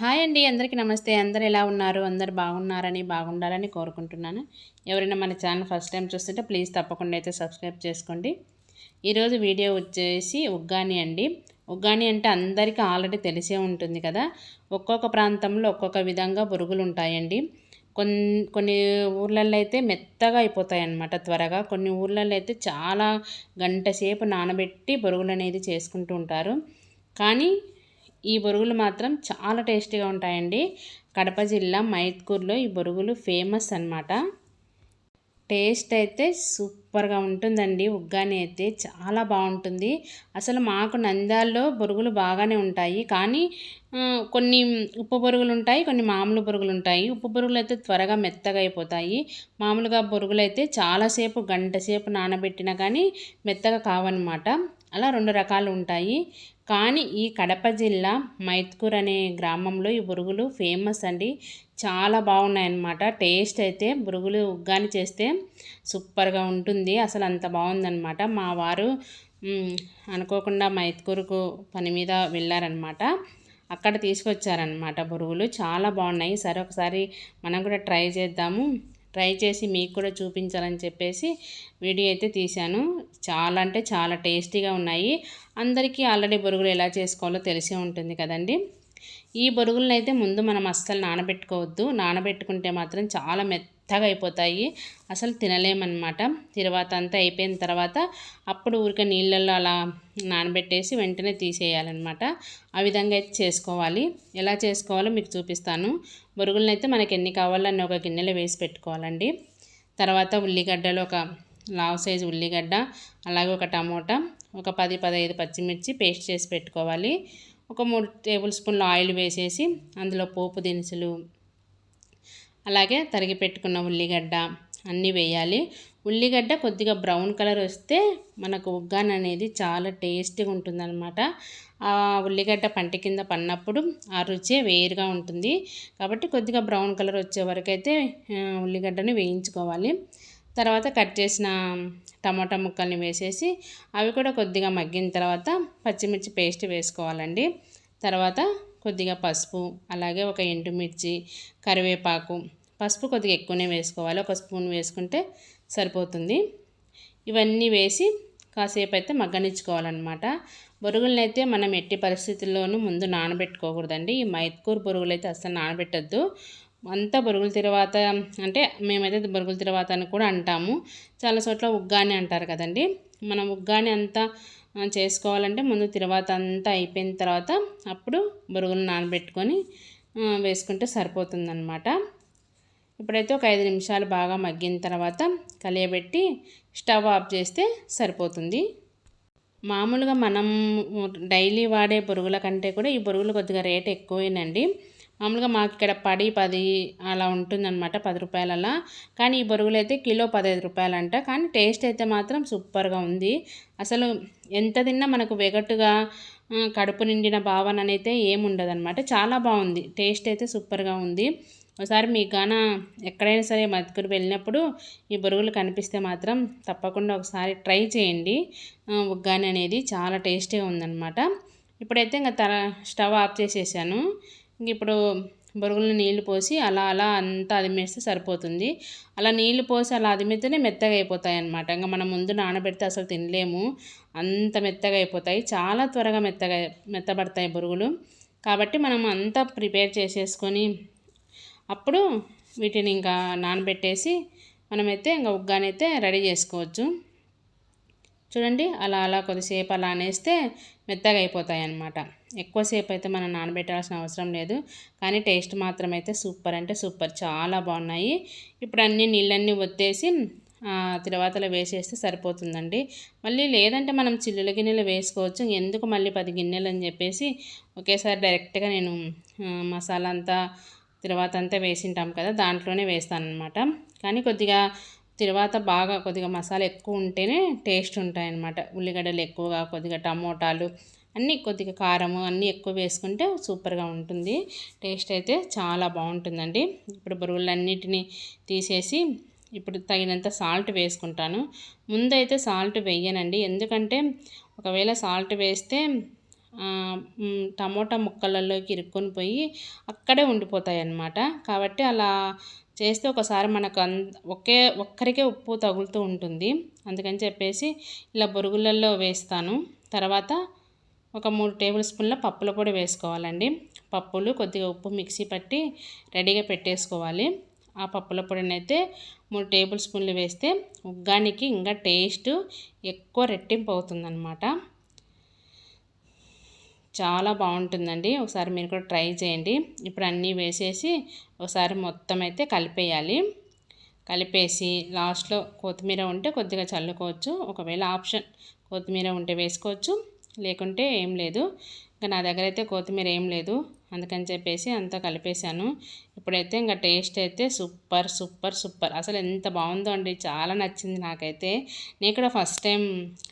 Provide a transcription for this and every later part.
Hi అండి అందరికీ నమస్తే. అందరు ఎలా ఉన్నారు? అందరు బాగున్నారని బాగుండాలని కోరుకుంటున్నాను. ఎవరైనా మన ఛానల్ ఫస్ట్ టైం చూస్తుంటే ప్లీజ్ తప్పకుండా అయితే సబ్స్క్రైబ్ చేసుకోండి. ఈరోజు వీడియో వచ్చేసి ఉగ్గాని అండి. ఉగ్గాని అంటే అందరికీ ఆల్రెడీ తెలిసే ఉంటుంది కదా. ఒక్కొక్క ప్రాంతంలో ఒక్కొక్క విధంగా బురుగులు ఉంటాయండి. కొన్ని కొన్ని ఊర్లలో అయితే మెత్తగా అయిపోతాయి అన్నమాట త్వరగా. కొన్ని ఊర్లలో అయితే చాలా గంట సేపు నానబెట్టి బొరుగులు అనేది చేసుకుంటూ ఉంటారు. కానీ ఈ బొరుగులు మాత్రం చాలా టేస్టీగా ఉంటాయండి. కడప జిల్లా మైత్కూర్లో ఈ బొరుగులు ఫేమస్ అనమాట టేస్ట్ అయితే సూపర్గా ఉంటుందండి. ఉగ్గాని అయితే చాలా బాగుంటుంది. అసలు మాకు నంద్యాల్లో బొరుగులు బాగానే ఉంటాయి. కానీ కొన్ని ఉప్పు బొరుగులు ఉంటాయి కొన్ని మామూలు బొరుగులు ఉంటాయి. ఉప్పు బొరుగులు అయితే త్వరగా మెత్తగా అయిపోతాయి. మామూలుగా బొరుగులు అయితే చాలాసేపు గంట సేపు నానబెట్టినా కానీ మెత్తగా కావన్నమాట. అలా రెండు రకాలు ఉంటాయి. కానీ ఈ కడప జిల్లా మైత్కూర్ అనే గ్రామంలో ఈ బురుగులు ఫేమస్ అండి. చాలా బాగున్నాయన్నమాట. టేస్ట్ అయితే బురుగులు ఉగ్గాని చేస్తే సూపర్గా ఉంటుంది. అసలు అంత బాగుందన్నమాట. మా వారు అనుకోకుండా మైత్కూరుకు పని మీద వెళ్ళారనమాట అక్కడ తీసుకొచ్చారనమాట బురుగులు. చాలా బాగున్నాయి. సరే ఒకసారి మనం కూడా ట్రై చేద్దాము. ట్రై చేసి మీకు కూడా చూపించాలని చెప్పేసి వీడియో అయితే తీశాను. చాలా అంటే చాలా టేస్టీగా ఉన్నాయి. అందరికీ ఆల్రెడీ బొరుగులు ఎలా చేసుకోవాలో తెలిసే ఉంటుంది కదండి. ఈ బొరుగులను అయితే ముందు మనం అస్సలు నానబెట్టుకోవద్దు. నానబెట్టుకుంటే మాత్రం చాలా మెత్త మెత్తగా అయిపోతాయి అసలు తినలేమన్నమాట. తర్వాత అంతా అయిపోయిన తర్వాత అప్పుడు ఊరికే నీళ్ళల్లో అలా నానబెట్టేసి వెంటనే తీసేయాలన్నమాట. ఆ విధంగా అయితే చేసుకోవాలి. ఎలా చేసుకోవాలో మీకు చూపిస్తాను. బొరుగులను అయితే మనకి ఎన్ని కావాలన్నీ ఒక గిన్నెలో వేసి పెట్టుకోవాలండి. తర్వాత ఉల్లిగడ్డలు ఒక లావ్ సైజు ఉల్లిగడ్డ అలాగే ఒక టమోటా ఒక పది పదహైదు పచ్చిమిర్చి పేస్ట్ చేసి పెట్టుకోవాలి. ఒక మూడు టేబుల్ స్పూన్లు ఆయిల్ వేసేసి అందులో పోపు దినుసులు అలాగే తరిగి పెట్టుకున్న ఉల్లిగడ్డ అన్నీ వేయాలి. ఉల్లిగడ్డ కొద్దిగా బ్రౌన్ కలర్ వస్తే మనకు ఉగ్గాన్ అనేది చాలా టేస్టీగా ఉంటుందన్నమాట. ఆ ఉల్లిగడ్డ పంట కింద పడినప్పుడు ఆ రుచే వేరుగా ఉంటుంది. కాబట్టి కొద్దిగా బ్రౌన్ కలర్ వచ్చే వరకు అయితే ఉల్లిగడ్డని వేయించుకోవాలి. తర్వాత కట్ చేసిన టమాటా ముక్కల్ని వేసేసి అవి కూడా కొద్దిగా మగ్గిన తర్వాత పచ్చిమిర్చి పేస్ట్ వేసుకోవాలండి. తర్వాత కొద్దిగా పసుపు అలాగే ఒక ఎండుమిర్చి కరివేపాకు. పసుపు కొద్దిగా ఎక్కువనే వేసుకోవాలి. ఒక స్పూన్ వేసుకుంటే సరిపోతుంది. ఇవన్నీ వేసి కాసేపు అయితే మగ్గనిచ్చుకోవాలన్నమాట. బొరుగులనైతే మనం ఎట్టి పరిస్థితుల్లోనూ ముందు నానబెట్టుకోకూడదండి. ఈ మైత్కూర్ బొరుగులు అయితే అస్సలు నానబెట్టద్దు. అంతా బొరుగుల తర్వాత అంటే మేమైతే బొరుగుల తర్వాత అని కూడా అంటాము. చాలా చోట్ల ఉగ్గాని అంటారు కదండి. మనం ఉగ్గాని అంతా చేసుకోవాలంటే ముందు తర్వాత అంతా అయిపోయిన తర్వాత అప్పుడు బొరుగులు నానబెట్టుకొని వేసుకుంటే సరిపోతుందన్నమాట. ఇప్పుడైతే ఒక ఐదు నిమిషాలు బాగా మగ్గిన తర్వాత కలియబెట్టి స్టవ్ ఆఫ్ చేస్తే సరిపోతుంది. మామూలుగా మనం డైలీ వాడే బొరుగుల కంటే కూడా ఈ బొరుగులు కొద్దిగా రేట్ ఎక్కువేనండి. మామూలుగా మాకు ఇక్కడ పడి పది అలా ఉంటుందన్నమాట పది రూపాయలలా. కానీ ఈ బొరుగులు అయితే కిలో పదహైదు రూపాయలంట. కానీ టేస్ట్ అయితే మాత్రం సూపర్గా ఉంది. అసలు ఎంత తిన్నా మనకు వెగటుగా కడుపు నిండిన భావన అయితే ఏముండదు చాలా బాగుంది. టేస్ట్ అయితే సూపర్గా ఉంది. ఒకసారి మీకు గాన ఎక్కడైనా సరే మతుకురు వెళ్ళినప్పుడు ఈ బొరుగులు కనిపిస్తే మాత్రం తప్పకుండా ఒకసారి ట్రై చేయండి. ఉగ్గాని అనేది చాలా టేస్టీగా ఉందన్నమాట. ఇప్పుడైతే ఇంకా తర స్టవ్ ఆఫ్ చేసేసాను. ఇప్పుడు బొరుగులను నీళ్ళు పోసి అలా అలా అంతా అదిమేస్తే సరిపోతుంది. అలా నీళ్ళు పోసి అలా అదిమితేనే మెత్తగా అయిపోతాయి అనమాట ఇంకా మనం ముందు నానబెడితే అసలు తినలేము. అంత మెత్తగా అయిపోతాయి. చాలా త్వరగా మెత్తగా మెత్తబడతాయి బొరుగులు. కాబట్టి మనం అంతా ప్రిపేర్ చేసేసుకొని అప్పుడు వీటిని ఇంకా నానబెట్టేసి మనమైతే ఇంకా ఉగ్గానైతే రెడీ చేసుకోవచ్చు. చూడండి అలా అలా కొద్దిసేపు అలా అనేస్తే మెత్తగా అయిపోతాయి అన్నమాట. ఎక్కువసేపు అయితే మనం నానబెట్టాల్సిన అవసరం లేదు. కానీ టేస్ట్ మాత్రం అయితే సూపర్ అంటే సూపర్ చాలా బాగున్నాయి. ఇప్పుడు అన్ని నీళ్ళన్నీ ఒత్తేసి తిరువాతలో వేసేస్తే సరిపోతుందండి. మళ్ళీ లేదంటే మనం చిల్లుల గిన్నెలు వేసుకోవచ్చు. ఎందుకు మళ్ళీ పది గిన్నెలు అని చెప్పేసి ఒకేసారి డైరెక్ట్గా నేను మసాలా అంతా తర్వాత అంతా వేసింటాం కదా దాంట్లోనే వేస్తాను అనమాట కానీ కొద్దిగా తర్వాత బాగా కొద్దిగా మసాలా ఎక్కువ ఉంటేనే టేస్ట్ ఉంటాయన్నమాట. ఉల్లిగడ్డలు ఎక్కువగా కొద్దిగా టమోటాలు అన్నీ కొద్దిగా కారము అన్నీ ఎక్కువ వేసుకుంటే సూపర్గా ఉంటుంది. టేస్ట్ అయితే చాలా బాగుంటుందండి. ఇప్పుడు బరువులన్నిటిని తీసేసి ఇప్పుడు తగినంత సాల్ట్ వేసుకుంటాను. ముందైతే సాల్ట్ వేయనండి. ఎందుకంటే ఒకవేళ సాల్ట్ వేస్తే టమోటా ముక్కలలోకి ఇరుక్కొని పోయి అక్కడే ఉండిపోతాయి అన్నమాట కాబట్టి అలా చేస్తే ఒకసారి మనకు అన్ ఒకే ఒక్కరికే ఉప్పు తగులుతూ ఉంటుంది. అందుకని చెప్పేసి ఇలా బొరుగులలో వేస్తాను. తర్వాత ఒక మూడు టేబుల్ స్పూన్ల పప్పుల పొడి వేసుకోవాలండి. పప్పులు కొద్దిగా ఉప్పు మిక్సీ పట్టి రెడీగా పెట్టేసుకోవాలి. ఆ పప్పుల పొడిని అయితే మూడు టేబుల్ స్పూన్లు వేస్తే ఉగ్గానికి ఇంకా టేస్ట్ ఎక్కువ రెట్టింపు అవుతుందన్నమాట. చాలా బాగుంటుందండి. ఒకసారి మీరు కూడా ట్రై చేయండి. ఇప్పుడు అన్నీ వేసేసి ఒకసారి మొత్తం అయితే కలిపేయాలి. కలిపేసి లాస్ట్లో కొత్తిమీర ఉంటే కొద్దిగా చల్లుకోవచ్చు. ఒకవేళ ఆప్షన్ కొత్తిమీర ఉంటే వేసుకోవచ్చు. లేకుంటే ఏం లేదు. ఇంకా నా దగ్గర అయితే కొత్తిమీర ఏం లేదు. అందుకని చెప్పేసి అంతా కలిపేశాను. ఇప్పుడైతే ఇంకా టేస్ట్ అయితే సూపర్ సూపర్ సూపర్. అసలు ఎంత బాగుందో అండి. చాలా నచ్చింది నాకైతే. నేను కూడా ఫస్ట్ టైం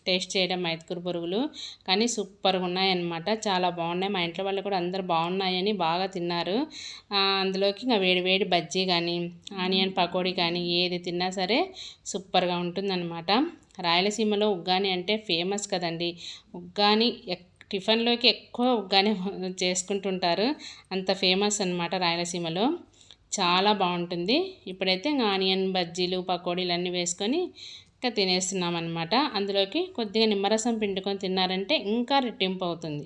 టేస్ట్ చేయడం మైతుకూరు పురుగులు కానీ సూపర్గా ఉన్నాయన్నమాట. చాలా బాగున్నాయి. మా ఇంట్లో వాళ్ళు కూడా అందరు బాగున్నాయని బాగా తిన్నారు. అందులోకి ఇంకా వేడి వేడి బజ్జీ కానీ ఆనియన్ పకోడీ కానీ ఏది తిన్నా సరే సూపర్గా ఉంటుందన్నమాట. రాయలసీమలో ఉగ్గాని అంటే ఫేమస్ కదండి. ఉగ్గాని ఎక్ టిఫిన్లోకి ఎక్కువ ఉగ్గాని చేసుకుంటుంటారు. అంత ఫేమస్ అన్నమాట రాయలసీమలో. చాలా బాగుంటుంది. ఇప్పుడైతే ఇంకా ఆనియన్ బజ్జీలు పకోడీలు అన్నీ వేసుకొని ఇంకా తినేస్తున్నాం అనమాట అందులోకి కొద్దిగా నిమ్మరసం పిండుకొని తిన్నారంటే ఇంకా రెట్టింపు అవుతుంది.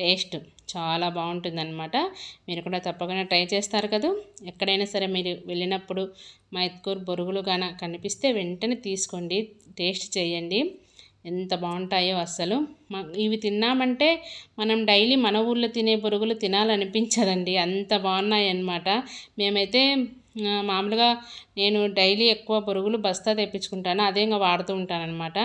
టేస్ట్ చాలా బాగుంటుందన్నమాట. మీరు కూడా తప్పకుండా ట్రై చేస్తారు కదా. ఎక్కడైనా సరే మీరు వెళ్ళినప్పుడు మైత్కూర్ బొరుగులు గాన కనిపిస్తే వెంటనే తీసుకోండి. టేస్ట్ చేయండి. ఎంత బాగుంటాయో అస్సలు. ఇవి తిన్నామంటే మనం డైలీ మన ఊర్లో తినే పురుగులు తినాలనిపించదండి. అంత బాగున్నాయి అన్నమాట మేమైతే మామూలుగా నేను డైలీ ఎక్కువ పురుగులు బస్తా తెప్పించుకుంటాను. అదే ఇంకా వాడుతూ ఉంటాను అనమాట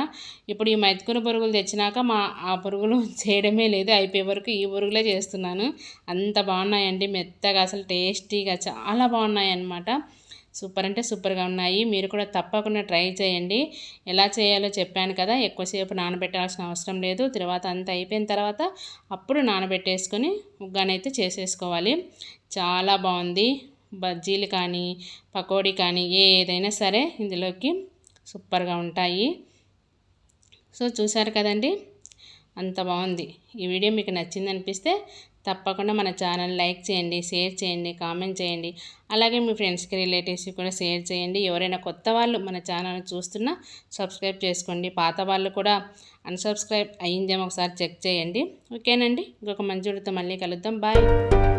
ఇప్పుడు ఈ మైతుకున్న పురుగులు తెచ్చినాక మా ఆ పురుగులు చేయడమే లేదు. అయిపోయే వరకు ఈ పురుగులే చేస్తున్నాను. అంత బాగున్నాయండి. మెత్తగా అసలు టేస్టీగా చాలా బాగున్నాయి అన్నమాట సూపర్ అంటే సూపర్గా ఉన్నాయి. మీరు కూడా తప్పకుండా ట్రై చేయండి. ఎలా చేయాలో చెప్పాను కదా ఎక్కువసేపు నానబెట్టాల్సిన అవసరం లేదు. తర్వాత అంతా అయిపోయిన తర్వాత అప్పుడు నానబెట్టేసుకొని ఉగ్గానైతే చేసేసుకోవాలి. చాలా బాగుంది. బజ్జీలు కానీ పకోడీ కానీ ఏదైనా సరే ఇందులోకి సూపర్గా ఉంటాయి. సో చూసారు కదండి? అంత బాగుంది. ఈ వీడియో మీకు నచ్చింది అనిపిస్తే తప్పకుండా మన ఛానల్ లైక్ చేయండి షేర్ చేయండి కామెంట్ చేయండి. అలాగే మీ ఫ్రెండ్స్కి రిలేటివ్స్కి కూడా షేర్ చేయండి. ఎవరైనా కొత్త వాళ్ళు మన ఛానల్ చూస్తున్నా సబ్స్క్రైబ్ చేసుకోండి. పాత వాళ్ళు కూడా అన్సబ్స్క్రైబ్ అయ్యిందేమో ఒకసారి చెక్ చేయండి. ఓకేనండి? ఇంకొక మంచి మళ్ళీ కలుద్దాం. బాయ్.